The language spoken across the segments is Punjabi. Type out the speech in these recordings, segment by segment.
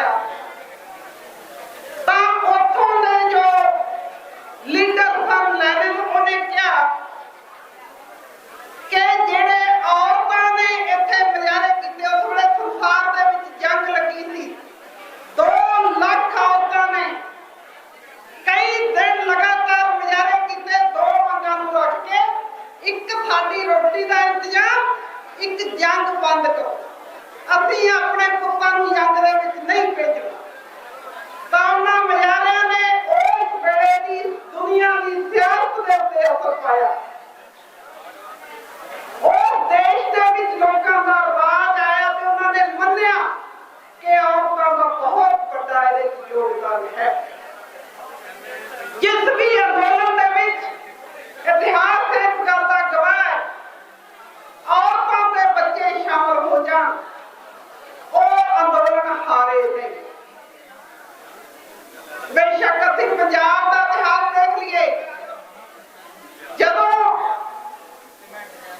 样。ਯੋਗਦਾਨ ਹੈ। ਜਿਸ ਵੀ ਅੰਦੋਲਨ ਦੇ ਵਿੱਚ। ਇਤਿਹਾਸ ਇਸ ਗੱਲ ਦਾ ਗਵਾਹ ਹੈ ਔਰਤਾਂ ਦੇ ਬੱਚੇ ਸ਼ਾਮਲ ਹੋ ਜਾਣ ਉਹ ਅੰਦੋਲਨ ਹਾਰੇ ਨਹੀਂ ਬੇਸ਼ੱਕ ਅਸੀਂ ਪੰਜਾਬ ਦਾ ਇਤਿਹਾਸ ਦੇਖ ਲਈਏ ਜਦੋਂ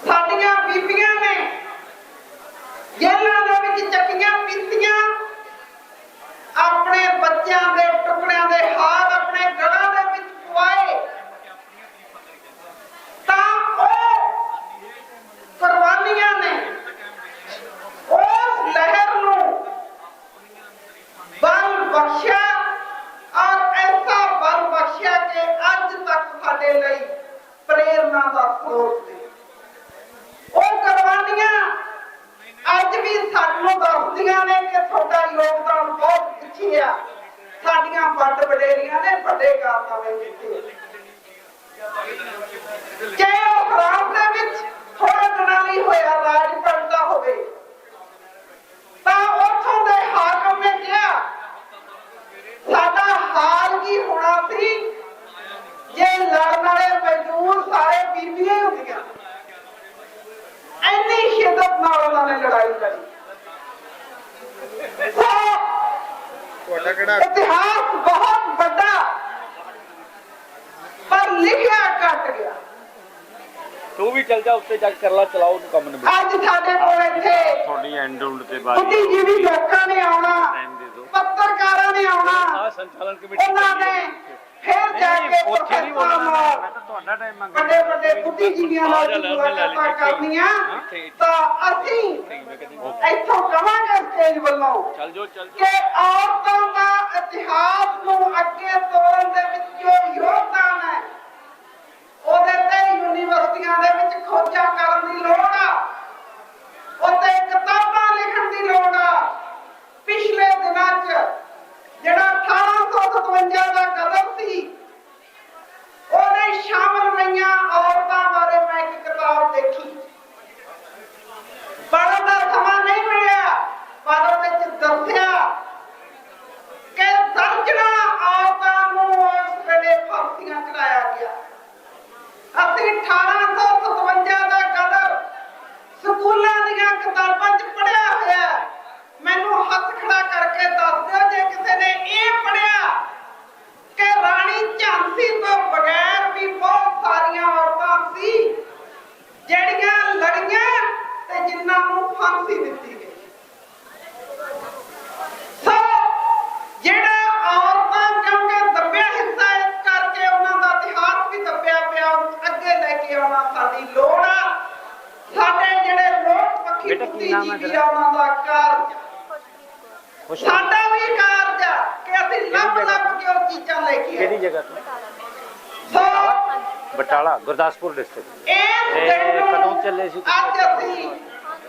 ਸਾਡੀਆਂ ਬੀਬੀਆਂ ਨੇ ਜੇਲ੍ਹਾਂ ਦੇ ਵਿੱਚ ਚੱਕੀਆਂ ਪੀਤੀਆਂ ਆਪਣੇ ਬੱਚਿਆਂ ਦੇ ਟੁਕੜਿਆਂ ਦੇ ਹਾਰ ਆਪਣੇ ਗਲਾਂ ਦੇ ਵਿੱਚ ਪਵਾਏ ਤਾਂ ਉਹ ਕੁਰਬਾਨੀਆਂ ਨੇ ਉਸ ਲਹਿਰ ਨੂੰ ਬਲ ਬਖਸ਼ਿਆ ਔਰ ਐਸਾ ਬਲ ਬਖਸ਼ਿਆ ਅੱਜ ਤੱਕ ਸਾਡੇ ਲਈ ਪ੍ਰੇਰਨਾ ਦਾ ਸਰੋਤ ਨੇ ਉਹ ਕੁਰਬਾਨੀਆਂ ਅੱਜ ਵੀ ਸਾਨੂੰ ਦੱਸਦੀਆਂ ਨੇ ਕਿ ਤੁਹਾਡਾ ਯੋਗਦਾਨ ਬਹੁਤ ਪਿੱਛੇ ਆ। ਸਾਡੀਆਂ ਵੱਡ ਵਡੇਰੀਆਂ ਨੇ ਵੱਡੇ ਕਾਰਨਾਮੇ ਕੀਤੇ। ਜੇ ਉਹ ਖਰਾਬ ਦੇ ਵਿੱਚ ਥੋੜੇ ਦਿਨਾਂ ਲਈ ਹੋਇਆ ਰਾਜ ਪਲਟਾ ਹੋਵੇ ਤਾਂ ਉੱਥੋਂ ਦੇ ਹਾਕਮ ਨੇ ਕਿਹਾ ਸਾਡਾ ਹਾਲ ਕੀ ਹੋਣਾ ਸੀ ਜੇ ਲੜਨ ਵਾਲੇ ਮਜ਼ਦੂਰ ਸਾਰੇ ਬੀਬੀਆਂ ਹੀ ਹੁੰਦੀਆਂ ਇੰਨੀ ਸ਼ਿੱਦਤ ਨਾਲ ਉਹਨਾਂ ਨੇ ਲੜਾਈ ਲੜੀ ਸੋ ਤੁਹਾਡਾ ਕਿਹੜਾ? ਇਤਿਹਾਸ ਬਹੁਤ ਵੱਡਾ। ਪਰ ਲਿਖਿਆ ਘਟ ਗਿਆ। ਤੂੰ ਵੀ ਚੱਲ ਜਾ ਉੱਤੇ ਜਾ ਕੇ ਕਰ ਲਾ ਚਲਾਓ ਉਹਨੂੰ ਕੰਮ ਨੂੰ ਅੱਜ ਸਾਡੇ ਕੋਲ ਇੱਥੇ ਤੁਹਾਡੀ ਐਂਡ ਉੰਡ ਤੇ ਬਾਰੀ। ਬੁੱਧੀਜੀਵੀ ਲੋਕਾਂ ਨੇ ਆਉਣਾ ਟਾਈਮ ਦੇ ਦਿਓ। ਪੱਤਰਕਾਰਾਂ ਨੇ ਆਉਣਾ। ਆ ਸੰਚਾਲਨ ਕਮੇਟੀ ਉਹਨਾਂ ਨੇ ਫਿਰ ਜਾ ਕੇ ਪ੍ਰੋਫੈਸਰਾਂ ਮੈਂ ਨਾਲ ਤਾਂ ਤੁਹਾਡਾ ਟਾਈਮ ਮੰਗ ਵੱਡੇ ਵੱਡੇ ਬੁੱਧੀਜੀਵੀਆਂ ਨਾਲ ਮੁਲਾਕਾਤਾਂ ਕਰਨੀਆਂ। ਤਾਂ ਅਸੀਂ ਮੈਂ ਇੱਥੋਂ ਕਵਾਂਗੇ ਸਟੇਜ ਵੱਲੋਂ ਚੱਲ ਜੋ ਚੱਲ ਕਿ ਔਰਤਾਂ ਦਾ ਇਤਿਹਾਸ ਨੂੰ ਅੱਗੇ ਤੋਰਨ ਦੇ ਵਿੱਚ ਜੋ ਯੋਗਦਾਨ ਹੈ ਉਹਦੇ ਤੇ ਯੂਨੀਵਰਸਿਟੀਆਂ ਦੇ ਵਿੱਚ ਖੋਜਾਂ ਕਰਨ ਦੀ ਲੋੜ ਆ ਉਹਤੇ ਕਿਤਾਬਾਂ ਲਿਖਣ ਦੀ ਲੋੜ ਆ ਪਿਛਲੇ ਦਿਨਾਂ 'ਚ ਜਿਹੜਾ 1857 ਦਾ ਕਦਮ ਸੀ ਉਹਦੇ ਸ਼ਾਮਲ ਰਹੀਆਂ ਔਰਤਾਂ ਬਾਰੇ ਮੈਂ ਇੱਕ ਕਿਤਾਬ ਦੇਖੀ ਪੜ੍ਹਨ ਦਾ ਸਮਾਂ ਨਹੀਂ ਮਿਲਿਆ ਪਰ ਉਹਦੇ ਵਿੱਚ ਦੱਸਿਆ ਕਿ ਦਰਜਣਾ ਔਰਤਾਂ ਨੂੰ ਉਸ ਵੇਲੇ ਫਾਂਸੀਆਂ ਚੜਾਇਆ ਗਿਆ ਅਸੀਂ 1857 ਦਾ ਕਦਰ ਸਕੂਲਾਂ ਦੀਆਂ ਕਿਤਾਬਾਂ 'ਚ ਪੜਿਆ ਹੋਇਆ ਹੈ। ਮੈਨੂੰ ਹੱਥ ਖੜਾ ਕਰਕੇ ਦੱਸ ਦਿਓ ਜੇ ਕਿਸੇ ਨੇ ਇਹ ਪੜਿਆ ਕਿ ਰਾਣੀ ਝਾਂਸੀ ਤੋਂ ਬਗੈਰ ਵੀ ਬਹੁਤ ਸਾਰੀਆਂ ਔਰਤਾਂ ਸੀ ਜਿਹੜੀਆਂ ਲੜੀਆਂ ਤੇ ਜਿਨ੍ਹਾਂ ਨੂੰ ਫਾਂਸੀ ਦਿੱਤੀ ਗਈ। ਸੋ ਜਿਹੜਾ ਔਰਤਾਂ ਕਿਉਂਕਿ ਦੱਬਿਆ ਹਿੱਸਾ ਇਸ ਕਰਕੇ ਉਹਨਾਂ ਦਾ ਇਤਿਹਾਸ ਵੀ ਦੱਬਿਆ ਪਿਆ ਅੱਗੇ ਲੈ ਕੇ ਆਉਣਾ ਸਾਡੀ ਲੋੜ ਆ। ਸਾਡੇ ਜਿਹੜੇ ਲੋਕ ਪੱਖੀ ਬੁੱਧੀਜੀਵੀ ਤੇਰਾ? ਆ ਉਹਨਾਂ ਦਾ ਕਾਰਜ ਸਾਡਾ ਵੀ ਕਾਰਜ ਆ ਕਿ ਅਸੀਂ ਲੱਭ ਲੱਭ ਕੇ ਉਹ ਚੀਜ਼ਾਂ ਲੈ ਕੇ ਕਿਹੜੀ ਜਗ੍ਹਾ ਤੋਂ? ਸੋ ਬਟਾਲਾ ਗੁਰਦਾਸਪੁਰ ਡਿਸਟ੍ਰਿਕਟ ਨੂੰ ਕਦੋਂ ਚੱਲੇ ਸੀ? ਅੱਜ ਅਸੀਂ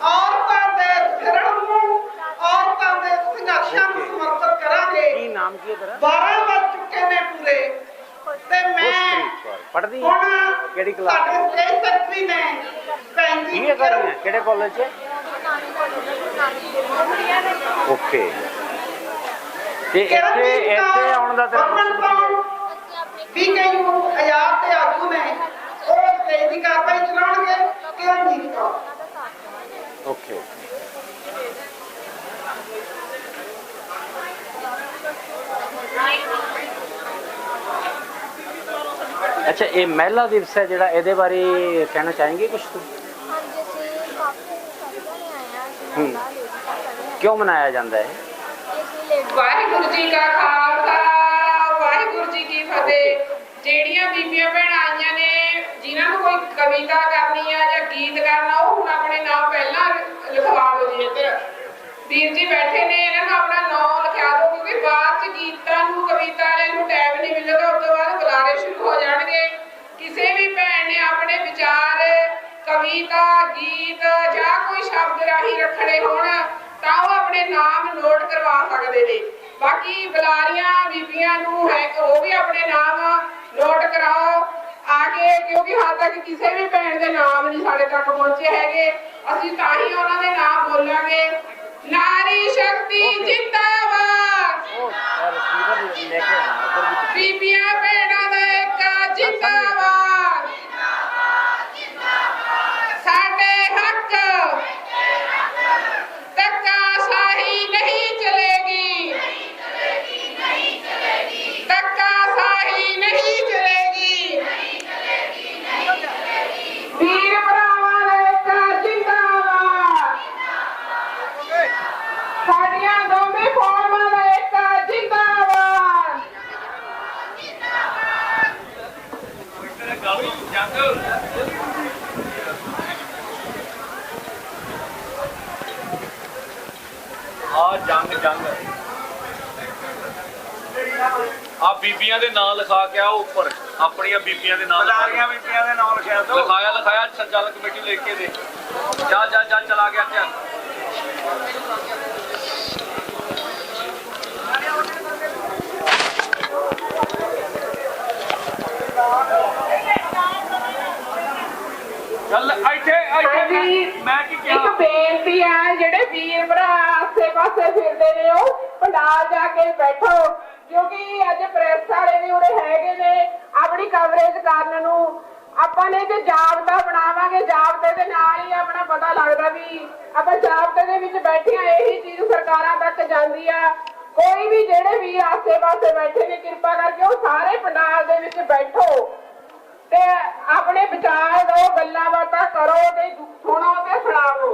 ਔਰਤਾਂ ਦੇ ਫਿਰਨ ਨੂੰ ਔਰਤਾਂ ਦੇ ਸੰਘਰਸ਼ਾਂ ਨੂੰ. ਸਮਰਪਿਤ ਕਰਾਂਗੇ। ਕੀ ਨਾਮ ਕੀ ਹੈ ਤੇਰਾ? 12 ਵੱਜ ਚੁੱਕੇ ਨੇ ਪੂਰੇ। ਤੇ ਮੈਂ ਹੁਣ ਕਿਹੜੀ ਕਲਾਸ? ਸਾਡੇ ਸਟੇਜ ਸੈਕਟਰੀ ਨੇ ਜੀ ਕੀ ਕਰ ਕਿਹੜੇ ਕਾਲਜ 'ਚ? ਓਕੇ ਤੇ ਇੱਥੇ ਇੱਥੇ ਆਉਣ ਦਾ ਤੇਰਾ ਵੀ ਕਈ ਆਜ਼ਾਦ ਤੇ ਆਗੂ ਨੇ ਉਹ ਸਟੇਜ ਦੀ ਕਾਰਵਾਈ ਚਲਾਉਣਗੇ ਕਿਉਂ ਜੀ ਕੋ ਓਕੇ ਅੱਛਾ, ਇਹ ਮਹਿਲਾ ਦਿਵਸ ਹੈ ਜਿਹੜਾ ਇਹਦੇ ਬਾਰੇ ਕਹਿਣਾ ਚਾहेंगे ਕੁਝ ਤੂੰ? ਹਾਂਜੀ ਅਸੀਂ ਕਾਫੀ ਸਾਰੇ ਜਣੇ ਆਏ ਅਸੀਂ ਹੂੰ। ਮਹਿਲਾ ਲੇਡੀਜ਼ ਖੜੇ ਕਿਉਂ ਮਨਾਇਆ ਜਾਂਦਾ ਹੈ ਅਸੀਂ ਲੇਡੀਜ਼ ਵਾਹਿਗੁਰੂ ਜੀ ਕਾ ਖਾਲਸਾ, ਵਾਹਿਗੁਰੂ ਜੀ ਕੀ ਫਤਿਹ। ਜਿਹੜੀਆਂ ਬੀਬੀਆਂ ਭੈਣਾਂ ਆਈਆਂ ਨੇ, ਜਿਨ੍ਹਾਂ ਨੂੰ ਕੋਈ ਕਵਿਤਾ ਕਰਨੀ ਆ ਜਾਂ ਗੀਤ ਕਰਨਾ, ਉਹ ਹੁਣ ਆਪਣੇ ਨਾਮ ਪਹਿਲਾਂ ਲਿਖਵਾ ਦਿਓ ਜੀ ਇੱਧਰ। ਵੀਰ ਜੀ ਬੈਠੇ ਨੇ, ਇਹਨਾਂ ਨੂੰ ਆਪਣਾ ਨਾਮ ਲਿਖਾ ਦਿਓ, ਕਿਉਂਕਿ ਬਾਅਦ ਚ ਗੀਤਾਂ ਨੂੰ, ਕਵਿਤਾ ਵਾਲਿਆਂ ਨੂੰ ਟਾਈਮ ਨਹੀਂ ਮਿਲੇਗਾ, ਉਸ ਤੋਂ ਬਾਅਦ ਬੁਲਾਰੇ ਸ਼ੁਰੂ ਹੋ ਜਾਣਗੇ। ਕਿਸੇ ਵੀ ਭੈਣ ਨੇ ਆਪਣੇ ਵਿਚਾਰ, ਕਵਿਤਾ, ਗੀਤ ਜਾਂ ਕੋਈ ਸ਼ਬਦ ਰਾਹੀਂ ਰੱਖਣੇ ਹੋਣ, ਤਾਂ ਉਹ ਆਪਣੇ ਨਾਮ ਨੋਟ ਕਰਵਾ ਸਕਦੇ ਨੇ। ਬਾਕੀ ਬੁਲਾਰੀਆਂ ਬੀਬੀਆਂ ਨੂੰ ਹੈ ਕਿ ਉਹ ਵੀ ਆਪਣੇ ਨਾਮ ਨੋਟ ਕਰਾਓ। ਆ ਕੇ ਕਿਉਂਕਿ ਹਾਲ ਤੱਕ ਕਿਸੇ ਵੀ ਭੈਣ ਦੇ ਨਾਮ ਨਹੀਂ ਸਾਡੇ ਤੱਕ ਪਹੁੰਚੇ ਹੈਗੇ। ਅਸੀਂ ਤਾਂ ਹੀ ਉਹਨਾਂ ਦੇ ਨਾਮ ਬੋਲਾਂਗੇ। ਨਾਰੀ ਸ਼ਕਤੀ ਜਿੰਦਾਬਾਦ। ਬੀਬੀਆਂ ਭੈਣਾਂ ਦਾ ਇੱਕ ਜਿੰਦਾਬਾਦ। ਜੰਗ। ਆ ਬੀਬੀਆਂ ਦੇ ਨਾਂ ਲਿਖਾ ਕੇ ਆ ਉੱਪਰ। ਆਪਣੀਆਂ ਬੀਬੀਆਂ ਦੇ ਨਾਂ ਕੇ ਬੀਬੀਆਂ ਦੇ ਨਾਮ ਲਿਖਿਆ ਲਿਖਾਇਆ ਲਿਖਾਇਆ ਸੰਚਾਲਕ ਕਮੇਟੀ ਲਿਖ ਕੇ ਦੇ। ਜਾ ਜਾ ਜਾ ਚਲਾ ਗਿਆ ਚੱਲ। ਚੱਲ ਇੱਥੇ ਇੱਥੇ ਮੈਂ- ਮੈਂ ਕੀ ਇੱਕ ਕਿਹਾ ਬੇਨਤੀ ਹੈ ਜਿਹੜੇ ਵੀਰ ਭਰਾ ਪਾਸੇ ਫਿਰਦੇ ਨੇ ਉਹ। ਪੰਡਾਲ ਜਾ ਕੇ ਬੈਠੋ, ਕਿਉਂਕਿ ਅੱਜ ਪ੍ਰੈਸ ਵਾਲੇ ਵੀ ਉਰੇ ਹੈਗੇ ਨੇ। ਆਪਣੀ ਕਵਰੇਜ ਕਰਨ ਨੂੰ ਆਪਾਂ ਨੇ ਜੇ ਜਾਬਤਾ ਬਣਾਵਾਂਗੇ ਜਾਬਤੇ ਦੇ ਨਾਲ ਹੀ ਆਪਣਾ ਪਤਾ ਲੱਗਦਾ ਵੀ ਆਪਾਂ ਜਾਬਤੇ ਦੇ ਵਿੱਚ ਬੈਠੀਆਂ, ਇਹੀ ਚੀਜ਼ ਸਰਕਾਰਾਂ ਤੱਕ ਜਾਂਦੀ ਆ। ਕੋਈ ਵੀ ਜਿਹੜੇ ਵੀ ਆਸੇ ਪਾਸੇ ਬੈਠੇ ਨੇ, ਕਿਰਪਾ ਕਰਕੇ ਉਹ ਸਾਰੇ ਪੰਡਾਲ ਦੇ ਵਿੱਚ ਬੈਠੋ। ਤੇ ਆਪਣੇ ਵਿਚਾਰ ਦੋ, ਗੱਲਾਂ ਬਾਤਾਂ ਕਰੋ ਤੇ ਸੁਣੋ ਤੇ ਸੁਣਾਵੋ